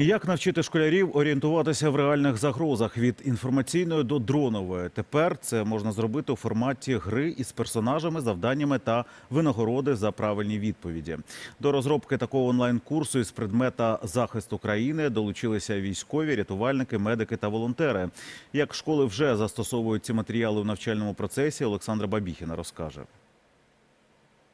Як навчити школярів орієнтуватися в реальних загрозах від інформаційної до дронової? Тепер це можна зробити у форматі гри із персонажами, завданнями та винагороди за правильні відповіді. До розробки такого онлайн-курсу із предмета захисту країни долучилися військові, рятувальники, медики та волонтери. Як школи вже застосовують ці матеріали у навчальному процесі, Олександра Бабіхіна розкаже.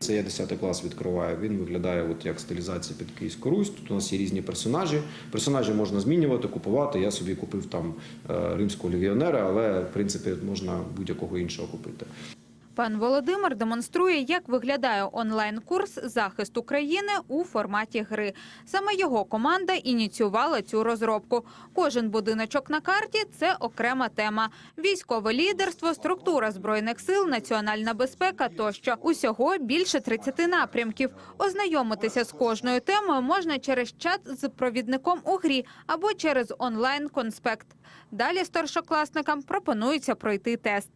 Це я 10 клас відкриваю. Він виглядає от як стилізація під Київську Русь. Тут у нас є різні персонажі. Персонажі можна змінювати, купувати. Я собі купив там е, римського легіонера, але в принципі можна будь-якого іншого купити. Пан Володимир демонструє, як виглядає онлайн-курс захист України у форматі гри. Саме його команда ініціювала цю розробку. Кожен будиночок на карті це окрема тема: військове лідерство, структура збройних сил, національна безпека тощо. Усього більше 30 напрямків. Ознайомитися з кожною темою можна через чат з провідником у грі або через онлайн-конспект. Далі старшокласникам пропонується пройти тест.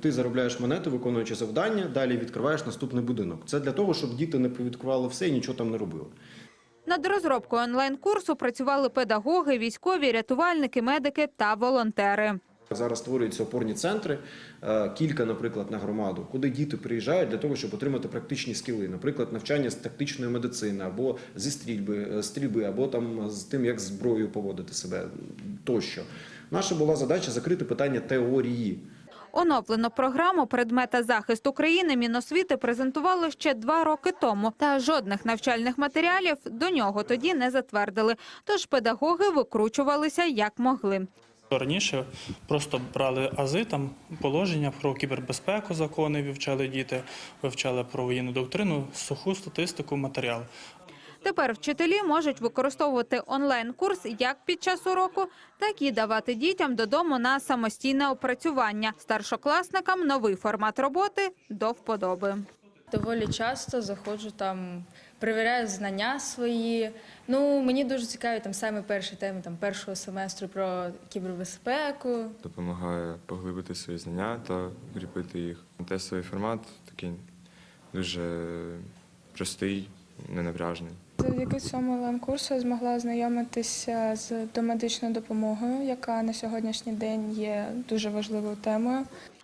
Ти заробляєш монети, виконуючи завдання, далі відкриваєш наступний будинок. Це для того, щоб діти не повідкривали все і нічого там не робили. Над розробкою онлайн-курсу працювали педагоги, військові, рятувальники, медики та волонтери. Зараз створюються опорні центри, е, кілька, наприклад, на громаду, куди діти приїжджають для того, щоб отримати практичні скіли, наприклад, навчання з тактичної медицини або зі стрільби, е, стрільби, або там з тим, як зброєю поводити себе тощо. Наша була задача закрити питання теорії. Оновлену програму предмета захист України Міносвіти презентувало ще два роки тому, та жодних навчальних матеріалів до нього тоді не затвердили. Тож педагоги викручувалися як могли. Раніше просто брали ази, там положення про кібербезпеку, закони вивчали діти, вивчали про воєнну доктрину, суху статистику, матеріал. Тепер вчителі можуть використовувати онлайн-курс як під час уроку, так і давати дітям додому на самостійне опрацювання. Старшокласникам новий формат роботи до вподоби. Доволі часто заходжу там, перевіряю знання свої. Ну мені дуже цікаві там саме перші теми там першого семестру про кібербезпеку. допомагає поглибити свої знання та укріпити їх. Тестовий формат такий дуже простий, ненапряжний. Завдяки цьому онлайн-курсу я змогла ознайомитися з домедичною допомогою, яка на сьогоднішній день є дуже важливою темою.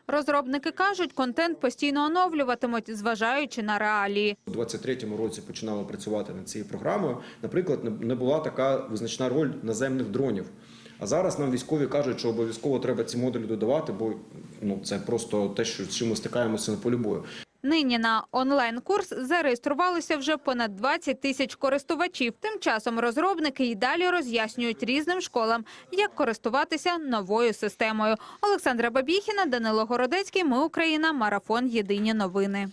Розробники кажуть, контент постійно оновлюватимуть, зважаючи на реалії. У 23-му році починали працювати над цією програмою. Наприклад, не- не була така визначна роль наземних дронів. А зараз нам військові кажуть, що обов'язково треба ці модулі додавати, бо ну це просто те, що з чим ми стикаємося на полі бою. Нині на онлайн-курс зареєструвалося вже понад 20 тисяч користувачів. Тим часом розробники й далі роз'яснюють різним школам, як користуватися новою системою. Олександра Бабіхіна, Данило Городецький. Ми Україна. Марафон. Єдині новини.